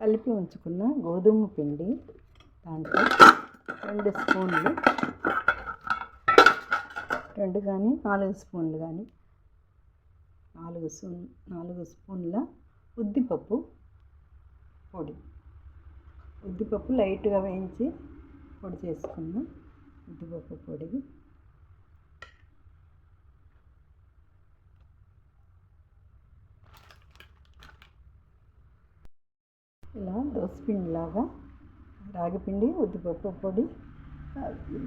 కలిపి ఉంచుకున్న గోధుమ పిండి దాంట్లో రెండు స్పూన్లు రెండు కానీ నాలుగు స్పూన్లు కానీ నాలుగు స్పూన్ నాలుగు స్పూన్ల ఉద్దిపప్పు పొడి. ఉద్దిపప్పు లైట్గా వేయించి పొడి చేసుకున్న ఉద్దిపప్పు పొడి ఇలా దోసపిండిలాగా రాగిపిండి ఉద్దిపప్పు పొడి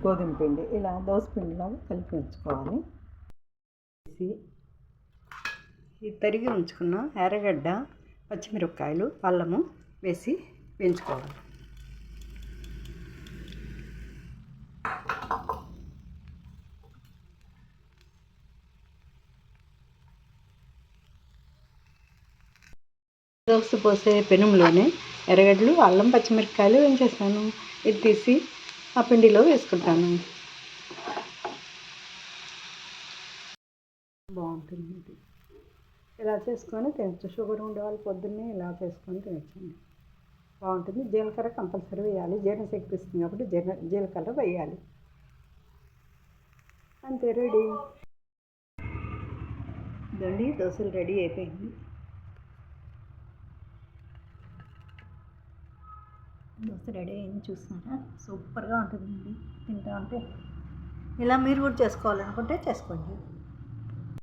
గోధుమ పిండి ఇలా దోసపిండిలాగా కలిపి ఉంచుకోవాలి. వేసి ఈ తరిగి ఉంచుకున్న ఎర్రగడ్డ పచ్చిమిరపకాయలు అల్లము వేసి వేయించుకోవాలి. దోస పోసే పెనంలోనే ఎర్రగడ్డలు అల్లం పచ్చిమిరపకాయలు వేయించేస్తాను ఇది తీసి ఆ పిండిలో వేసుకుంటాను. బాగుంటుంది ఇలా చేసుకొని తినచ్చు. షుగర్ ఉండేవాళ్ళు పొద్దున్నే ఇలా చేసుకొని తినచ్చండి. బాగుంటుంది. జీలకర్ర కంపల్సరీ వేయాలి. జీర్ణశక్తి ఇస్తుంది కాబట్టి జీర్ణ జీలకర్ర వేయాలి. అంతే రెడీ. ఇదండి దోశలు రెడీ అయిపోయింది. దోశ రెడీ అయింది చూస్తున్నారా? సూపర్గా ఉంటుందండి. తింటా ఉంటే ఇలా మీరు కూడా చేసుకోవాలనుకుంటే చేసుకోండి.